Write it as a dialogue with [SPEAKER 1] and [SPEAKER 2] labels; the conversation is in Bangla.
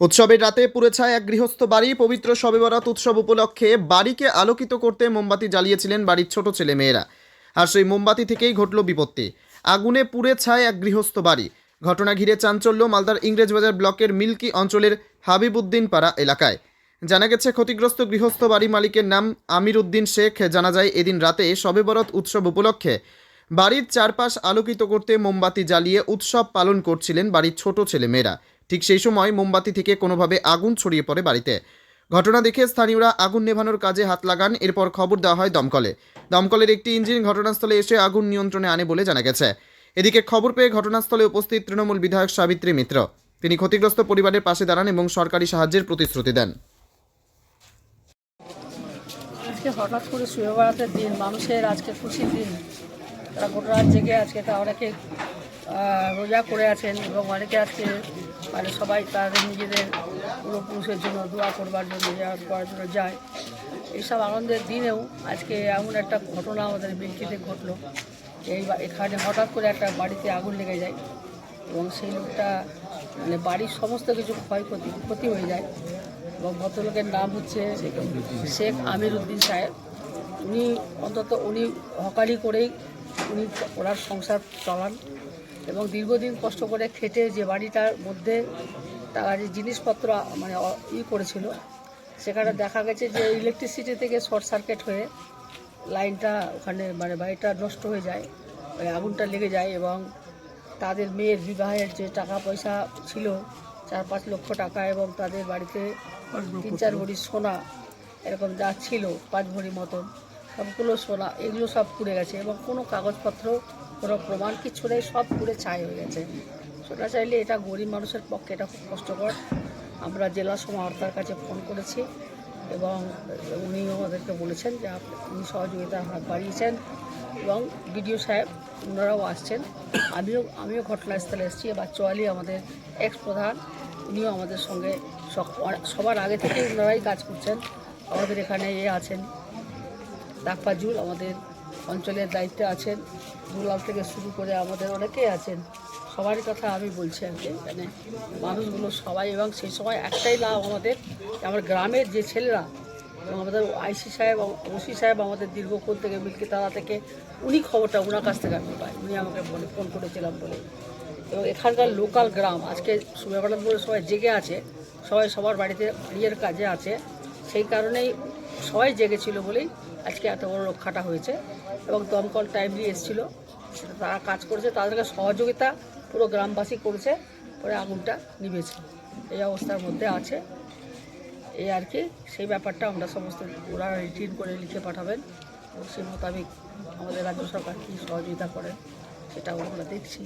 [SPEAKER 1] উৎসবের রাতে পুড়ে ছায় এক গৃহস্থ বাড়ি, পবিত্র শবে বরাত উৎসব উপলক্ষে বাড়িকে আলোকিত করতে মোমবাতি জ্বালিয়েছিলেন বাড়ির ছোট ছেলে মেয়েরা আর সেই মোমবাতি থেকেই ঘটল বিপত্তি। আগুনে পুড়ে ছায় এক গৃহস্থ বাড়ি। ঘটনা ঘিরে চাঞ্চল্য মালদার ইংরেজবাজার ব্লকের মিল্কি অঞ্চলের হাবিবুদ্দিন পাড়া এলাকায়। জানা গেছে, ক্ষতিগ্রস্ত গৃহস্থ বাড়ি মালিকের নাম আমির উদ্দিন শেখ। জানা যায়, এদিন রাতে শবে বরাত উৎসব উপলক্ষে বাড়ির চারপাশ আলোকিত করতে মোমবাতি জ্বালিয়ে উৎসব পালন করছিলেন বাড়ির ছোট ছেলে মেয়েরা ঠিক সেই সময় মোমবাতি থেকে কোনোভাবে আগুন ছড়িয়ে পড়ে বাড়িতে। ঘটনা দেখে স্থানীয়রা আগুন নেভানোর কাজে হাত লাগান, এরপর খবর দেওয়া হয় দমকলে। দমকলের একটি ইঞ্জিন ঘটনাস্থলে এসে আগুন নিয়ন্ত্রণে আনে বলে জানা গেছে। এদিকে খবর পেয়ে ঘটনাস্থলে উপস্থিত তৃণমূল বিধায়ক সাবিত্রী মিত্র। তিনি ক্ষতিগ্রস্ত পরিবারের পাশে দাঁড়ান এবং সরকারি সাহায্যের প্রতিশ্রুতি দেন।
[SPEAKER 2] আজকে হঠাৎ করে শুয়ে বেড়াতে দিন, মানুষের আজকে খুশির দিন। তারা গোটা রাত জেগে আজকে তা অনেকে রোজা করে আছেন এবং অনেকে আজকে মানে সবাই তাদের নিজেদের পূর্বপুরুষের জন্য দোয়া করবার জন্য যা করার জন্য যায়। এইসব আনন্দের দিনেও আজকে এমন একটা ঘটনা আমাদের বিলকিতে ঘটলো এই এখানে হঠাৎ করে একটা বাড়িতে আগুন লেগে যায় এবং সেই লোকটা মানে বাড়ির সমস্ত কিছু ক্ষয়ক্ষতি, ক্ষতি হয়ে যায় এবং ভদ্রলোকের নাম হচ্ছে শেখ আমির উদ্দিন সাহেব। উনি অন্তত উনি হকারি করেই উনি ওনার সংসার চালান। এবং দীর্ঘদিন কষ্ট করে খেটে যে বাড়িটার মধ্যে তারা যে জিনিসপত্র মানে ই করেছিল সেখানে দেখা গেছে যে ইলেকট্রিসিটি থেকে শর্ট সার্কিট হয়ে লাইনটা ওখানে মানে বাড়িটা নষ্ট হয়ে যায় ওই আগুনটা লেগে যায় এবং তাদের মেয়ের বিবাহের যে টাকা পয়সা ছিল চার পাঁচ লক্ষ টাকা এবং তাদের বাড়িতে তিন চার ভরি সোনা এরকম যা ছিল পাঁচ ভরি মতন সবগুলো সোনা, এগুলো সব পুড়ে গেছে এবং কোনো কাগজপত্র, কোনো প্রমাণ কিছু নেই, সব পুড়ে ছাই হয়ে গেছে। সেটা চাইলে এটা গরিব মানুষের পক্ষে এটা খুব কষ্টকর। আমরা জেলা সমাহর্তার কাছে ফোন করেছি এবং উনিও আমাদেরকে বলেছেন যে উনি সহযোগিতার হাত বাড়িয়েছেন এবং বিডিও সাহেব, ওনারাও আসছেন। আমিও আমিও ঘটনাস্থলে এসেছি। এবার চোয়ালি আমাদের এক্স প্রধান উনিও আমাদের সঙ্গে সবার আগে থেকে ওনারাই কাজ করছেন। আমাদের এখানে এ আছেন। ডাকফাজুল আমাদের অঞ্চলের দায়িত্বে আছেন। দুলাল থেকে শুরু করে আমাদের অনেকেই আছেন। সবারই কথা আমি বলছি আর কি। এখানে মানুষগুলো সবাই এবং সেই সময় একটাই লাভ আমাদের আমার গ্রামের যে ছেলেরা এবং আমাদের আইসি সাহেব, ওসি সাহেব আমাদের দীর্ঘক্ষণ থেকে মিল্কিতালা থেকে, উনি খবরটা ওনার কাছ থেকে আমি পাই। উনি আমাকে বলে, ফোন করেছিলাম বলে। এবং এখানকার লোকাল গ্রাম, আজকে সুবেবাড়াত বলে সবাই জেগে আছে, সবাই সবার বাড়িতে বিয়ের কাজে আছে। সেই কারণেই সবাই জেগেছিল বলেই আজকে এত বড় রক্ষাটা হয়েছে এবং দমকল টাইমলি এসেছিল। সেটা তারা কাজ করেছে তাদেরকে সহযোগিতা পুরো গ্রামবাসী করেছে, পরে আগুনটা নিভেছে এই অবস্থার মধ্যে আছে। এই আর কি, সেই ব্যাপারটা আমরা সমস্ত ওরা রিটিন করে লিখে পাঠাবেন। সেই মোতাবেক আমাদের রাজ্য সরকার কী সহযোগিতা করেন, সেটাও আমরা দেখছি।